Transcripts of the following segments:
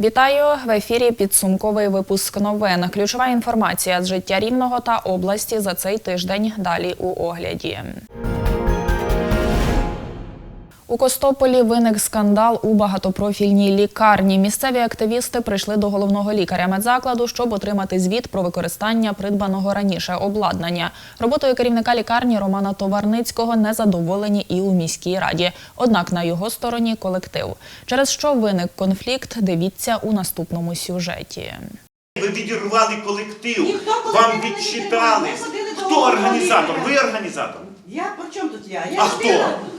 Вітаю в ефірі. Підсумковий випуск новин. Ключова інформація з життя рівного та області за цей тиждень. Далі у огляді. У Костополі виник скандал у багатопрофільній лікарні. Місцеві активісти прийшли до головного лікаря медзакладу, щоб отримати звіт про використання придбаного раніше обладнання. Роботою керівника лікарні Романа Товарницького не задоволені і у міській раді. Однак на його стороні колектив. Через що виник конфлікт, дивіться у наступному сюжеті. Ви відірвали колектив, Ніхто вам відчитали. Хто організатор? Ви організатор? Я при чому тут я? я А хто?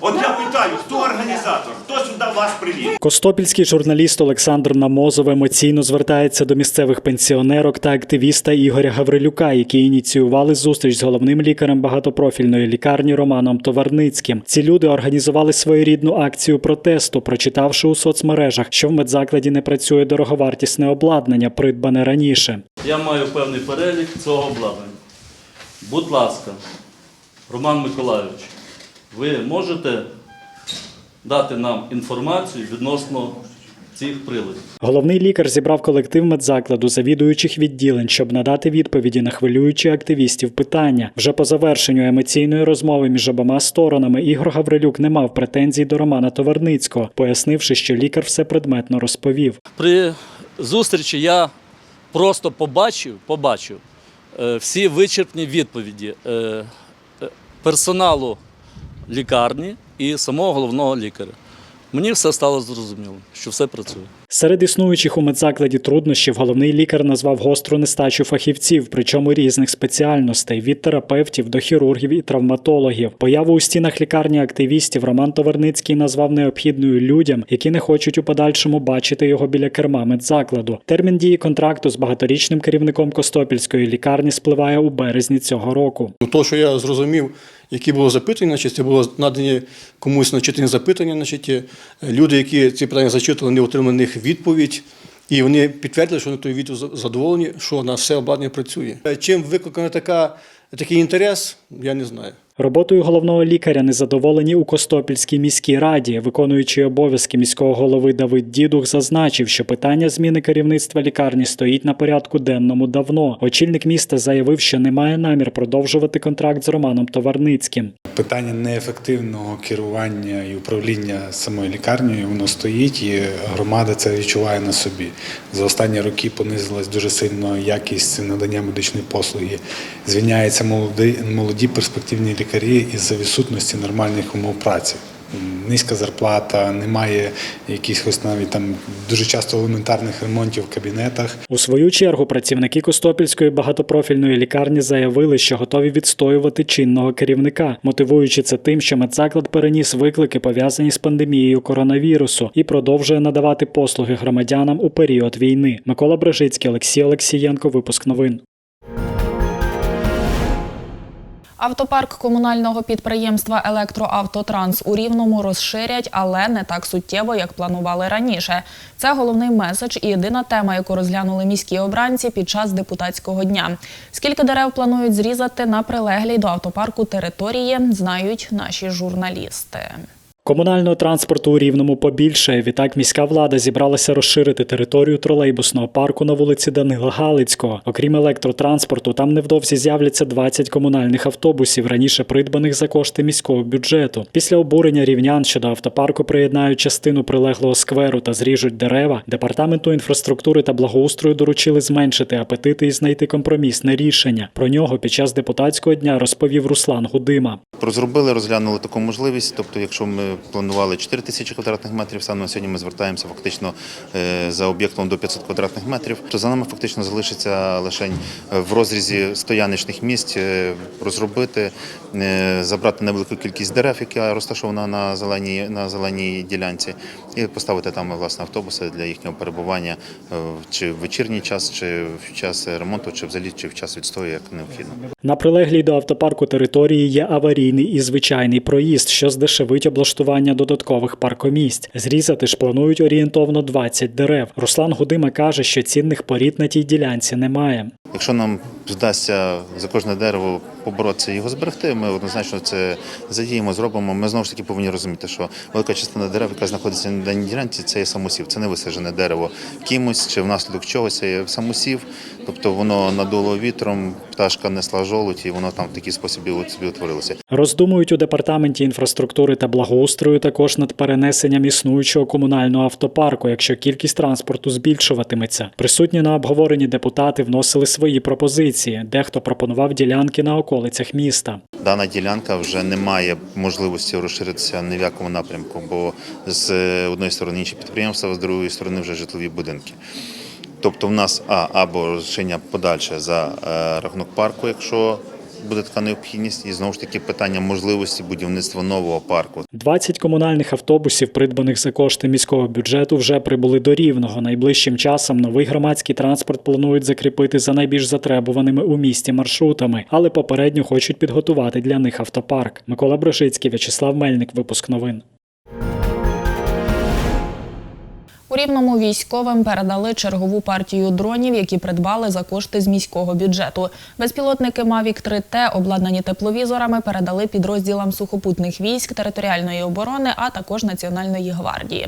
От я питаю, хто організатор? Хто сюди вас привів? Костопільський журналіст Олександр Намозов емоційно звертається до місцевих пенсіонерок та активіста Ігоря Гаврилюка, які ініціювали зустріч з головним лікарем багатопрофільної лікарні Романом Товарницьким. Ці люди організували своєрідну акцію протесту, прочитавши у соцмережах, що в медзакладі не працює дороговартісне обладнання, придбане раніше. Я маю певний перелік цього обладнання. Будь ласка, Роман Миколайович, ви можете дати нам інформацію відносно цих приладів? Головний лікар зібрав колектив медзакладу завідуючих відділень, щоб надати відповіді на хвилюючі активістів питання. Вже по завершенню емоційної розмови між обома сторонами Ігор Гаврилюк не мав претензій до Романа Товарницького, пояснивши, що лікар все предметно розповів. При зустрічі я просто побачив, побачив е, всі вичерпні відповіді е, персоналу лікарні і самого головного лікаря. Мені все стало зрозуміло, що все працює. Серед існуючих у медзакладі труднощів головний лікар назвав гостру нестачу фахівців, причому різних спеціальностей від терапевтів до хірургів і травматологів. Появу у стінах лікарні активістів Роман Товарницький назвав необхідною людям, які не хочуть у подальшому бачити його біля керма медзакладу. Термін дії контракту з багаторічним керівником Костопільської лікарні спливає у березні цього року. Ну, То, що я зрозумів, які було запитання, значить, це було надані комусь начитані запитання, значить, е, люди, які ці питання зачитували, не отримали відповідь. І вони підтвердили, що вони тою відео задоволені, що на все обладнання працює. Е, Чим викликана така, такий інтерес, я не знаю. Роботою головного лікаря незадоволені у Костопільській міській раді. Виконуючий обов'язки міського голови Давид Дідух зазначив, що питання зміни керівництва лікарні стоїть на порядку денному давно. Очільник міста заявив, що не має намір продовжувати контракт з Романом Товарницьким. Питання неефективного керування і управління самою лікарнею воно стоїть, і громада це відчуває на собі. За останні роки понизилась дуже сильно якість надання медичної послуги. Звільняються молоді, молоді перспективні лікарі із-за відсутності нормальних умов праці. Низька зарплата, немає якихось навіть там дуже часто елементарних ремонтів в кабінетах. У свою чергу працівники Костопільської багатопрофільної лікарні заявили, що готові відстоювати чинного керівника, мотивуючи це тим, що медзаклад переніс виклики пов'язані з пандемією коронавірусу і продовжує надавати послуги громадянам у період війни. Микола Брежицький, Олексій Олексієнко. Випуск новин. Автопарк комунального підприємства Електроавтотранс у Рівному розширять, але не так суттєво, як планували раніше. Це головний меседж і єдина тема, яку розглянули міські обранці під час депутатського дня. Скільки дерев планують зрізати на прилеглій до автопарку території, знають наші журналісти. Комунального транспорту у Рівному побільшає. Відтак міська влада зібралася розширити територію тролейбусного парку на вулиці Данила Галицького. Окрім електротранспорту, там невдовзі з'являться 20 комунальних автобусів, раніше придбаних за кошти міського бюджету. Після обурення рівнян щодо автопарку приєднають частину прилеглого скверу та зріжуть дерева. Департаменту інфраструктури та благоустрою доручили зменшити апетити і знайти компромісне рішення. Про нього під час депутатського дня розповів Руслан Гудима. Розробили, розглянули таку можливість. Тобто, якщо ми планували 4 тисячі квадратних метрів, саме сьогодні ми звертаємося фактично е, за об'єктом до 500 квадратних метрів. То за нами фактично залишиться лише в розрізі стояничних місць е, розробити, е, забрати невелику кількість дерев, яка розташована на зеленій на зеленій ділянці, і поставити там власне автобуси для їхнього перебування е, чи в вечірній час, чи в час ремонту, чи взагалі чи в час відстою, як необхідно. На прилеглій до автопарку території є аварійний і звичайний проїзд, що здешевить облаштування додаткових паркомісць. Зрізати ж планують орієнтовно 20 дерев. Руслан Гудима каже, що цінних порід на тій ділянці немає. Якщо нам вдасться за кожне дерево поборотися його зберегти, ми однозначно це задіємо, зробимо. Ми знову ж таки повинні розуміти, що велика частина дерев, яка знаходиться на даній ділянці, це є самосів. Це не висаджене дерево кимось чи внаслідок чогось, є самосів. Тобто воно надуло вітром, пташка несла жолудь, і воно там в такий спосіб собі утворилося. Роздумують у департаменті інфраструктури та благоустрою також над перенесенням існуючого комунального автопарку, якщо кількість транспорту збільшуватиметься. Присутні на обговоренні депутати вносили свої пропозиції. Дехто пропонував ділянки на околицях міста. Дана ділянка вже не має можливості розширитися ні в якому напрямку, бо з одної сторони інші підприємства, з другої сторони вже житлові будинки. Тобто в нас а, або розширення подальше за е, рахунок парку, якщо буде така необхідність, і знову ж таки питання можливості будівництва нового парку. 20 комунальних автобусів, придбаних за кошти міського бюджету, вже прибули до Рівного. Найближчим часом новий громадський транспорт планують закріпити за найбільш затребуваними у місті маршрутами, але попередньо хочуть підготувати для них автопарк. Микола Брошицький, В'ячеслав Мельник. Випуск новин. У Рівному військовим передали чергову партію дронів, які придбали за кошти з міського бюджету. Безпілотники Мавік 3 Т обладнані тепловізорами, передали підрозділам сухопутних військ, територіальної оборони, а також Національної гвардії.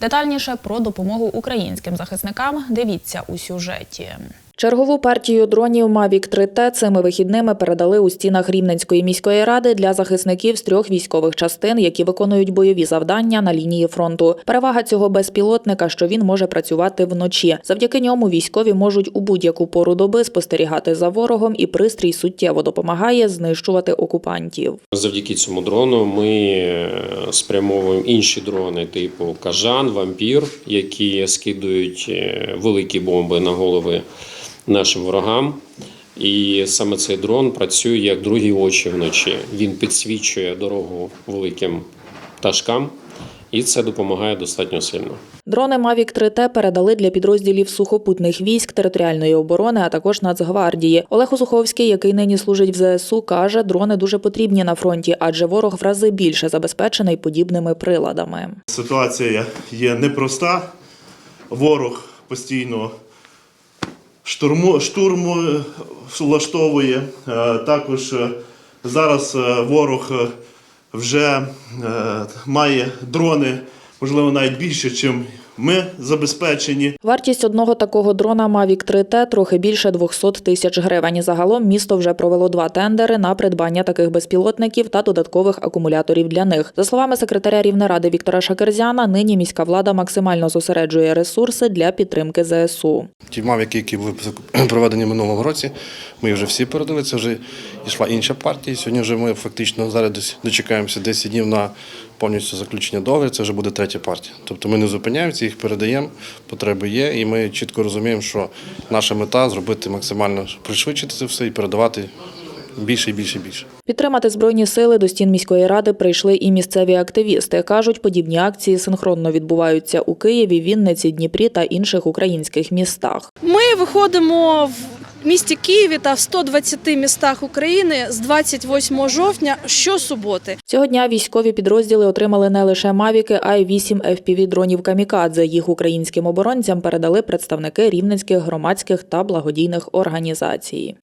Детальніше про допомогу українським захисникам дивіться у сюжеті. Чергову партію дронів Mavic 3T цими вихідними передали у стінах Рівненської міської ради для захисників з трьох військових частин, які виконують бойові завдання на лінії фронту. Перевага цього безпілотника, що він може працювати вночі. Завдяки ньому військові можуть у будь-яку пору доби спостерігати за ворогом, і пристрій суттєво допомагає знищувати окупантів. Завдяки цьому дрону ми е, спрямовуємо інші дрони, типу Кажан, Вампір, які скидують е, великі бомби на голови нашим ворогам. І саме цей дрон працює як другі очі вночі. Він підсвічує дорогу великим пташкам, і це допомагає достатньо сильно. Дрони Mavic 3T передали для підрозділів сухопутних військ, територіальної оборони, а також Нацгвардії. Олег Усуховський, який нині служить в ЗСУ, каже, дрони дуже потрібні на фронті, адже ворог в рази більше забезпечений подібними приладами. Ситуація є непроста. Ворог постійно штурму, штурму е, влаштовує. Е, Також е, зараз ворог вже має дрони, можливо, навіть більше, ніж ми забезпечені. Вартість одного такого дрона Mavic 3T трохи більше 200 тисяч гривень. Загалом місто вже провело два тендери на придбання таких безпілотників та додаткових акумуляторів для них. За словами секретаря Рівнеради Віктора Шакерзяна, нині міська влада максимально зосереджує ресурси для підтримки ЗСУ. Ті мавіки, які були проведені минулого році, ми вже всі передали. Це вже йшла інша партія. Сьогодні вже ми фактично зараз дочекаємося 10 днів на повністю заключення договору. Це вже буде третя партія. Тобто ми не зупиняємося, їх передаємо, потреби є, і ми чітко розуміємо, що наша мета зробити максимально пришвидшити це все і передавати більше і більше і більше. Підтримати збройні сили до стін міської ради прийшли і місцеві активісти. кажуть, подібні акції синхронно відбуваються у Києві, Вінниці, Дніпрі та інших українських містах. Ми виходимо в місті Києві та в 120 містах України з 28 жовтня щосуботи. Цього дня військові підрозділи отримали не лише мавіки, а й 8 fpv дронів камікадзе. Їх українським оборонцям передали представники рівненських громадських та благодійних організацій.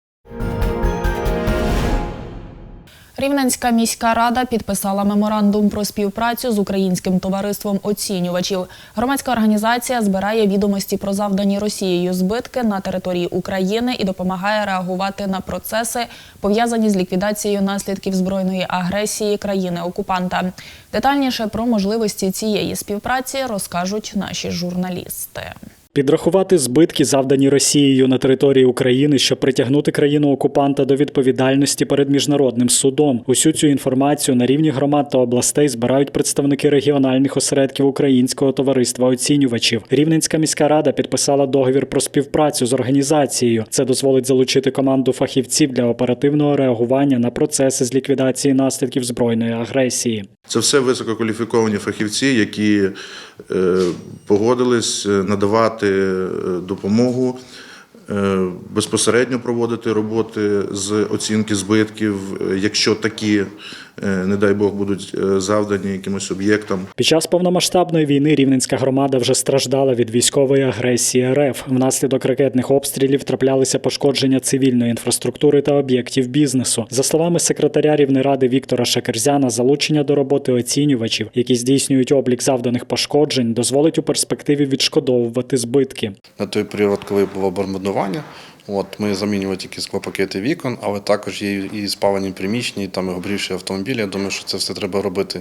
Рівненська міська рада підписала меморандум про співпрацю з українським товариством оцінювачів. Громадська організація збирає відомості про завдані Росією збитки на території України і допомагає реагувати на процеси, пов'язані з ліквідацією наслідків збройної агресії країни-окупанта. Детальніше про можливості цієї співпраці розкажуть наші журналісти. Підрахувати збитки, завдані Росією на території України, щоб притягнути країну окупанта до відповідальності перед міжнародним судом. Усю цю інформацію на рівні громад та областей збирають представники регіональних осередків Українського товариства оцінювачів. Рівненська міська рада підписала договір про співпрацю з організацією. Це дозволить залучити команду фахівців для оперативного реагування на процеси з ліквідації наслідків збройної агресії. Це все висококваліфіковані фахівці, які е, погодились е, надавати е, допомогу, е, безпосередньо проводити роботи з оцінки збитків, е, якщо такі не дай Бог, будуть е, завдані якимось об'єктам. Під час повномасштабної війни рівненська громада вже страждала від військової агресії РФ. Внаслідок ракетних обстрілів траплялися пошкодження цивільної інфраструктури та об'єктів бізнесу. За словами секретаря Рівнеради Віктора Шакерзяна, залучення до роботи оцінювачів, які здійснюють облік завданих пошкоджень, дозволить у перспективі відшкодовувати збитки. На той період, коли було бомбардування, от ми замінювали тільки склопакети вікон, але також є і спалені приміщення, і там і обрівші автомобілі. Я думаю, що це все треба робити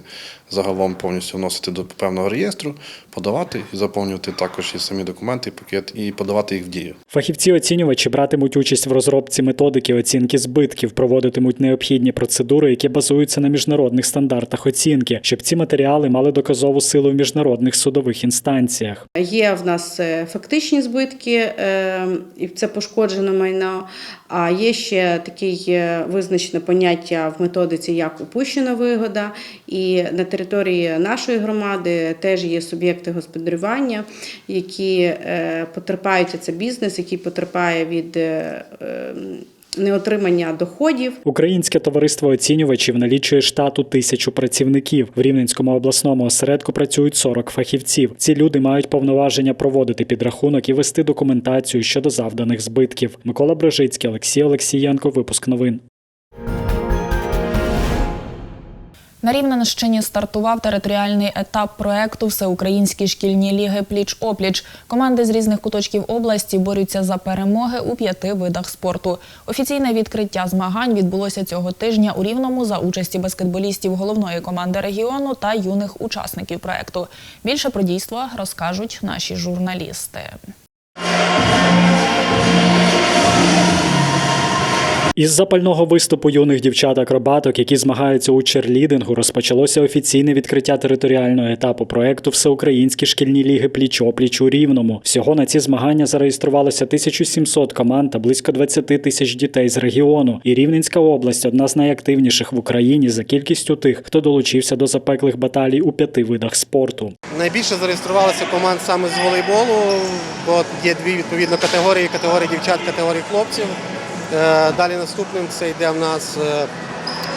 загалом повністю вносити до певного реєстру, подавати і заповнювати також і самі документи, і пакет, і подавати їх в дію. Фахівці-оцінювачі братимуть участь в розробці методики оцінки збитків, проводитимуть необхідні процедури, які базуються на міжнародних стандартах оцінки, щоб ці матеріали мали доказову силу в міжнародних судових інстанціях. Є в нас е, фактичні збитки, е, і це пошкоджено майно. А є ще таке визначене поняття в методиці як упущена вигода. І на території нашої громади теж є суб'єкти господарювання, які е, потерпають це бізнес, який потерпає від е, неотримання доходів. Українське товариство оцінювачів налічує штату тисячу працівників. В Рівненському обласному осередку працюють 40 фахівців. Ці люди мають повноваження проводити підрахунок і вести документацію щодо завданих збитків. Микола Брежицький, Олексій Олексієнко. Випуск новин. На Рівненщині стартував територіальний етап проекту Всеукраїнські шкільні ліги Пліч-опліч. Команди з різних куточків області борються за перемоги у п'яти видах спорту. Офіційне відкриття змагань відбулося цього тижня у Рівному за участі баскетболістів головної команди регіону та юних учасників проекту. Більше про дійство розкажуть наші журналісти. Із запального виступу юних дівчат-акробаток, які змагаються у черлідингу, розпочалося офіційне відкриття територіального етапу проекту Всеукраїнські шкільні ліги пліч-опліч у Рівному. Всього на ці змагання зареєструвалося 1700 команд та близько 20 тисяч дітей з регіону. І Рівненська область одна з найактивніших в Україні за кількістю тих, хто долучився до запеклих баталій у п'яти видах спорту. Найбільше зареєструвалося команд саме з волейболу, бо є дві відповідно категорії: категорії дівчат, категорії хлопців. Е, Далі наступним це йде в нас е,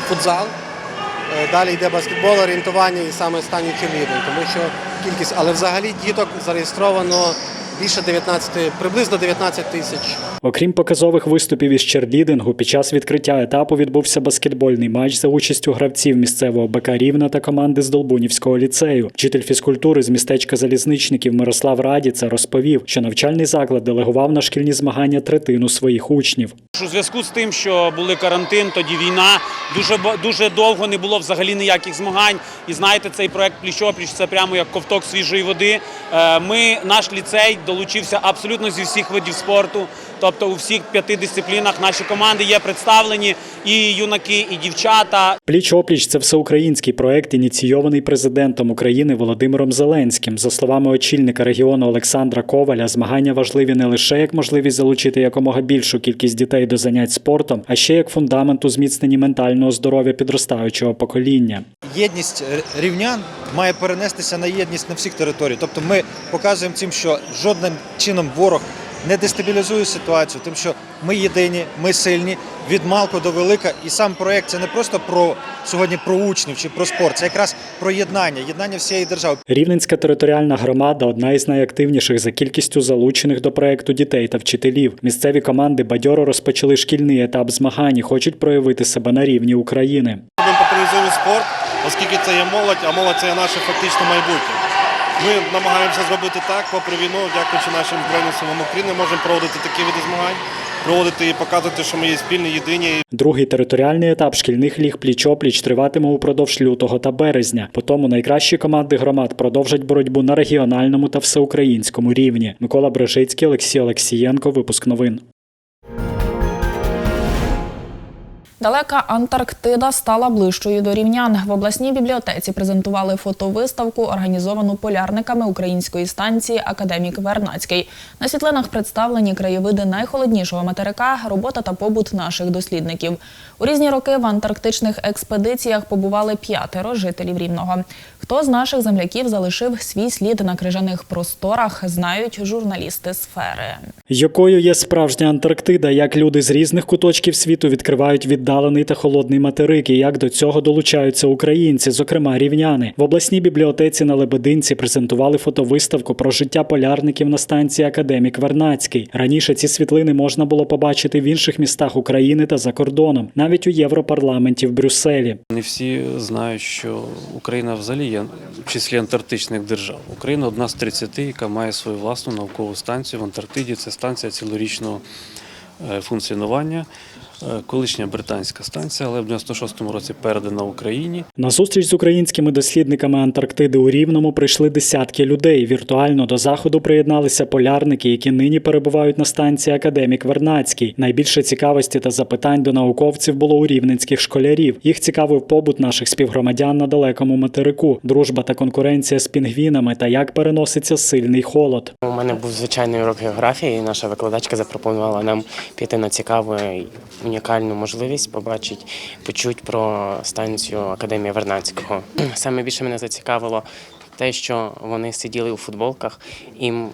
футзал. Е, Далі йде баскетбол, орієнтування і саме останній черлідинг, тому що кількість, але взагалі діток зареєстровано більше 19, приблизно 19 тисяч. Окрім показових виступів із черлідингу, під час відкриття етапу відбувся баскетбольний матч за участю гравців місцевого БК Рівна та команди з Долбунівського ліцею. Вчитель фізкультури з містечка залізничників Мирослав Радіца розповів, що навчальний заклад делегував на шкільні змагання третину своїх учнів. У зв'язку з тим, що були карантин, тоді війна, дуже дуже довго не було взагалі ніяких змагань. І знаєте, цей проект пліч-опліч це прямо як ковток свіжої води. Е, Ми, наш ліцей, долучився абсолютно зі всіх видів спорту. Тобто у всіх п'яти дисциплінах наші команди є представлені і юнаки, і дівчата. Пліч-опліч це всеукраїнський проект, ініційований президентом України Володимиром Зеленським. За словами очільника регіону Олександра Коваля, змагання важливі не лише як можливість залучити якомога більшу кількість дітей до занять спортом, а ще як фундамент у зміцненні ментального здоров'я підростаючого покоління. єдність рівнян має перенестися на єдність на всіх територіях. Тобто ми показуємо цим, що жодним чином ворог не дестабілізує ситуацію, тим, що ми єдині, ми сильні від малку до велика. І сам проект це не просто про сьогодні про учнів чи про спорт, це якраз про єднання, єднання всієї держави. Рівненська територіальна громада одна із найактивніших за кількістю залучених до проекту дітей та вчителів. Місцеві команди бадьоро розпочали шкільний етап змагань і хочуть проявити себе на рівні України. Ми популяризуємо спорт, оскільки це є молодь, а молодь це є наше фактично майбутнє. Ми намагаємося зробити так, попри війну, дякуючи нашим Збройним силам України, можемо проводити такі види змагань, проводити і показувати, що ми є спільні, єдині. Другий територіальний етап шкільних ліг пліч-опліч триватиме упродовж лютого та березня. По тому найкращі команди громад продовжать боротьбу на регіональному та всеукраїнському рівні. Микола Брежицький, Олексій Олексієнко. Випуск новин. Далека Антарктида стала ближчою до рівнян. В обласній бібліотеці презентували фотовиставку, організовану полярниками української станції Академік Вернацький. На світлинах представлені краєвиди найхолоднішого материка, робота та побут наших дослідників. У різні роки в антарктичних експедиціях побували п'ятеро жителів Рівного. Хто з наших земляків залишив свій слід на крижаних просторах, знають журналісти сфери. Якою є справжня Антарктида, як люди з різних куточків світу відкривають віддалений та холодний материк і як до цього долучаються українці, зокрема рівняни. В обласній бібліотеці на Лебединці презентували фотовиставку про життя полярників на станції Академік Вернацький. Раніше ці світлини можна було побачити в інших містах України та за кордоном, навіть у Європарламенті в Брюсселі. Не всі знають, що Україна взагалі є в числі антарктичних держав. Україна одна з 30, яка має свою власну наукову станцію в Антарктиді. Це станція цілорічного е, функціонування. Е, Колишня британська станція, але в 96-му році передана Україні. На зустріч з українськими дослідниками Антарктиди у Рівному прийшли десятки людей. Віртуально до заходу приєдналися полярники, які нині перебувають на станції Академік Вернацький. Найбільше цікавості та запитань до науковців було у рівненських школярів. Їх цікавив побут наших співгромадян на далекому материку, дружба та конкуренція з пінгвінами та як переноситься сильний холод. У мене був звичайний урок географії, і наша викладачка запропонувала нам піти на цікаву унікальну можливість побачити, почути про станцію Академії Вернадського. Саме більше мене зацікавило те, що вони сиділи у футболках, м,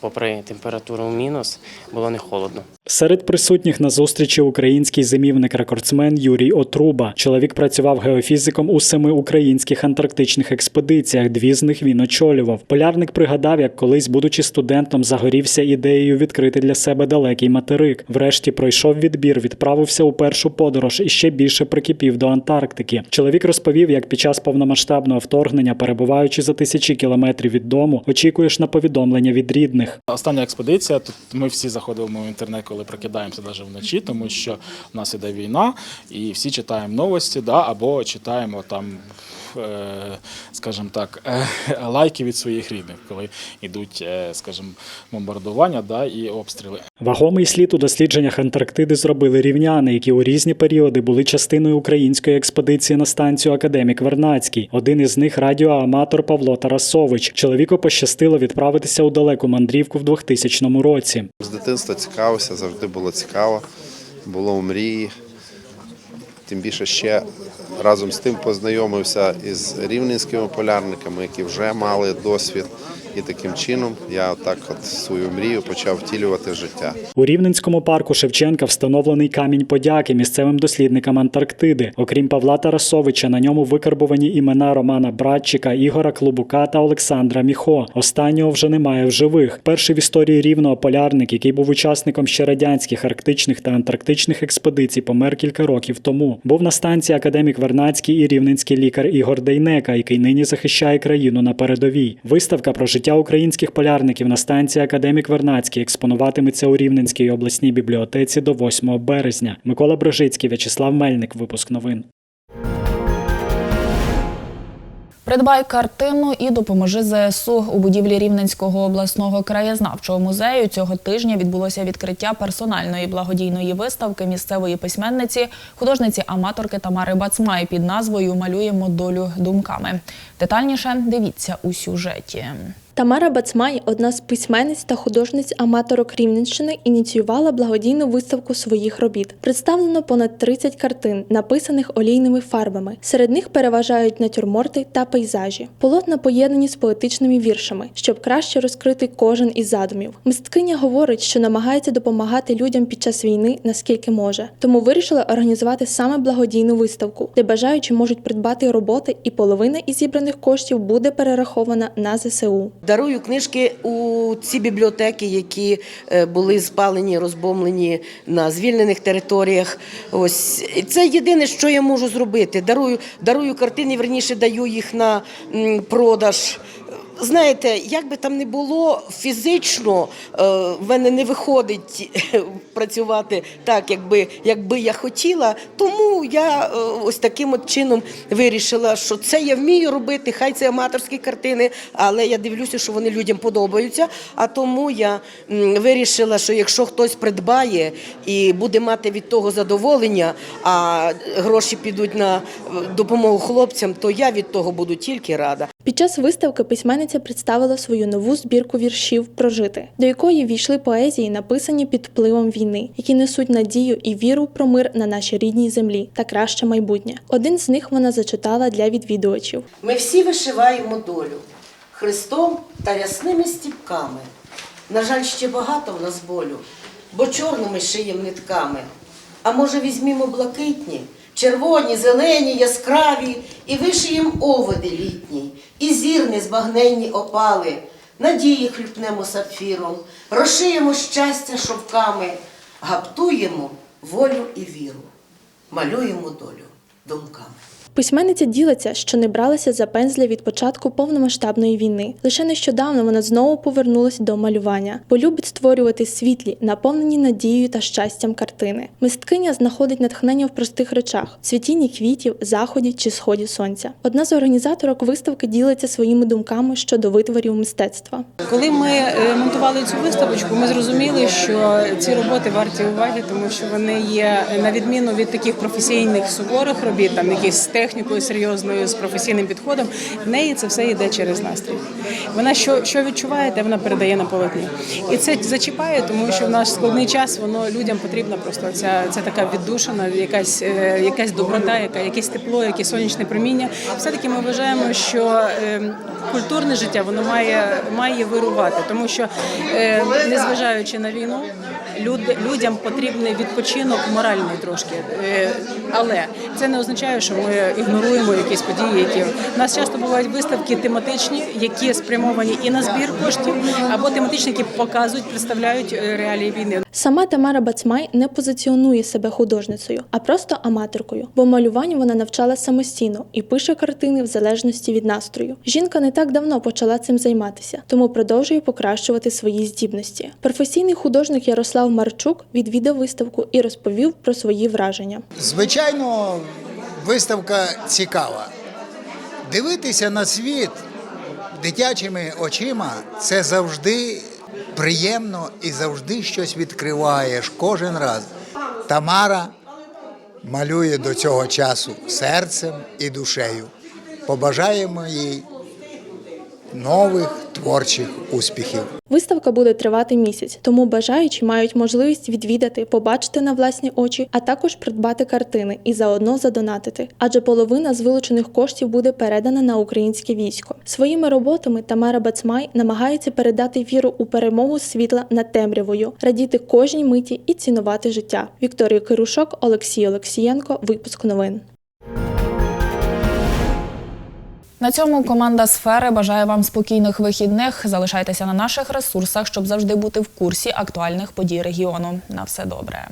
попри температуру в мінус, було не холодно. Серед присутніх на зустрічі український зимівник-рекордсмен Юрій Отруба. Чоловік працював геофізиком у семи українських антарктичних експедиціях. Дві з них він очолював. Полярник пригадав, як колись, будучи студентом, загорівся ідеєю відкрити для себе далекий материк. Врешті пройшов відбір, відправився у першу подорож і ще більше прикипів до Антарктики. Чоловік розповів, як під час повномасштабного вторгнення, перебуваючи за тисячі кілометрів від дому, очікуєш на повідомлення від рідних. Остання експедиція. Тут ми всі заходимо в інтернет, коли прокидаємося навіть вночі, тому що в нас іде війна, і всі читаємо новості, да, або читаємо там, скажімо так, е, лайки від своїх рідних, коли йдуть, е, скажімо, бомбардування да, і обстріли. Вагомий слід у дослідженнях Антарктиди зробили рівняни, які у різні періоди були частиною української експедиції на станцію Академік Вернацький. Один із них радіоаматор Павло Тарасович. Чоловіку пощастило відправитися у далеку мандрівку в 2000 році. З дитинства цікавився, завжди було цікаво, було у мрії. Тим більше ще разом з тим познайомився із рівненськими полярниками, які вже мали досвід. І таким чином я отак от свою мрію почав втілювати життя. У Рівненському парку Шевченка встановлений камінь подяки місцевим дослідникам Антарктиди. Окрім Павла Тарасовича, на ньому викарбовані імена Романа Братчика, Ігора Клубука та Олександра Міхо. Останнього вже немає в живих. Перший в історії рівного полярник, який був учасником ще радянських арктичних та антарктичних експедицій, помер кілька років тому. Був на станції академік Вернацький і рівненський лікар Ігор Дейнека, який нині захищає країну на передовій. Виставка про життя українських полярників на станції Академік Вернацький експонуватиметься у Рівненській обласній бібліотеці до 8 березня. Микола Брожицький, В'ячеслав Мельник. Випуск новин. Придбай картину і допоможи ЗСУ у будівлі Рівненського обласного краєзнавчого музею. Цього тижня відбулося відкриття персональної благодійної виставки місцевої письменниці, художниці-аматорки Тамари Бацмай під назвою Малюємо долю думками. Детальніше дивіться у сюжеті. Тамара Бацмай, одна з письменниць та художниць-аматорок Рівненщини, ініціювала благодійну виставку своїх робіт. Представлено понад 30 картин, написаних олійними фарбами. Серед них переважають натюрморти та пейзажі. Полотна поєднані з поетичними віршами, щоб краще розкрити кожен із задумів. Мисткиня говорить, що намагається допомагати людям під час війни наскільки може. Тому вирішила організувати саме благодійну виставку, де бажаючі можуть придбати роботи, і половина із зібраних коштів буде перерахована на ЗСУ. Дарую книжки у ці бібліотеки, які е, були спалені, розбомлені на звільнених територіях. Ось це єдине, що я можу зробити. Дарую, дарую картини, верніше даю їх на продаж. Знаєте, як би там не було фізично, е, в мене не виходить працювати так, якби, якби я хотіла. Тому я е, ось таким от чином вирішила, що це я вмію робити, хай це аматорські картини, але я дивлюся, що вони людям подобаються. А тому я вирішила, що якщо хтось придбає і буде мати від того задоволення, а гроші підуть на е, допомогу хлопцям, то я від того буду тільки рада. Під час виставки письменниця представила свою нову збірку віршів Прожити, до якої війшли поезії, написані під впливом війни, які несуть надію і віру про мир на нашій рідній землі та краще майбутнє. Один з них вона зачитала для відвідувачів. Ми всі вишиваємо долю хрестом та рясними стіпками. На жаль, ще багато в нас болю, бо чорними шиєм нитками. А може візьмімо блакитні, червоні, зелені, яскраві, і вишиєм оводи літні, і зірні збагненні опали, надії хлюпнемо сапфіром, розшиємо щастя шовками, гаптуємо волю і віру, малюємо долю думками. Письменниця ділиться, що не бралася за пензля від початку повномасштабної війни. Лише нещодавно вона знову повернулася до малювання, бо любить створювати світлі, наповнені надією та щастям картини. Мисткиня знаходить натхнення в простих речах: цвітінні квітів, заході чи сході сонця. Одна з організаторок виставки ділиться своїми думками щодо витворів мистецтва. Коли ми е, монтували цю виставочку, ми зрозуміли, що ці роботи варті уваги, тому що вони є на відміну від таких професійних суворих робіт, там якісь технікою серйозною, з професійним підходом. В неї це все йде через настрій. Вона що, що відчуває, те вона передає на полотні. І це зачіпає, тому що в наш складний час воно людям потрібна просто ця, ця така віддушина, якась, е, якась доброта, яка якесь тепло, якесь сонячне проміння. Все таки ми вважаємо, що е, культурне життя воно має, має вирувати, тому що е, незважаючи на війну, люд, людям потрібний відпочинок моральний трошки. Але це не означає, що ми ігноруємо якісь події, які у нас часто бувають виставки тематичні, які спрямовані і на збір коштів, або тематичні, які показують, представляють е, реалії війни. Сама Тамара Бацмай не позиціонує себе художницею, а просто аматоркою, бо малюванню вона навчала самостійно і пише картини в залежності від настрою. Жінка не так давно почала цим займатися, тому продовжує покращувати свої здібності. Професійний художник Ярослав Марчук відвідав виставку і розповів про свої враження. Звичайно, виставка цікава. Дивитися на світ дитячими очима це завжди приємно і завжди щось відкриваєш кожен раз. Тамара малює до цього часу серцем і душею. Побажаємо їй нових творчих успіхів. Виставка буде тривати місяць, тому бажаючі мають можливість відвідати, побачити на власні очі, а також придбати картини і заодно задонатити. Адже половина з вилучених коштів буде передана на українське військо. Своїми роботами Тамара Бацмай намагається передати віру у перемогу світла над темрявою, радіти кожній миті і цінувати життя. Вікторія Кирушок, Олексій Олексієнко. Випуск новин. На цьому команда сфери бажає вам спокійних вихідних. Залишайтеся на наших ресурсах, щоб завжди бути в курсі актуальних подій регіону. На все добре.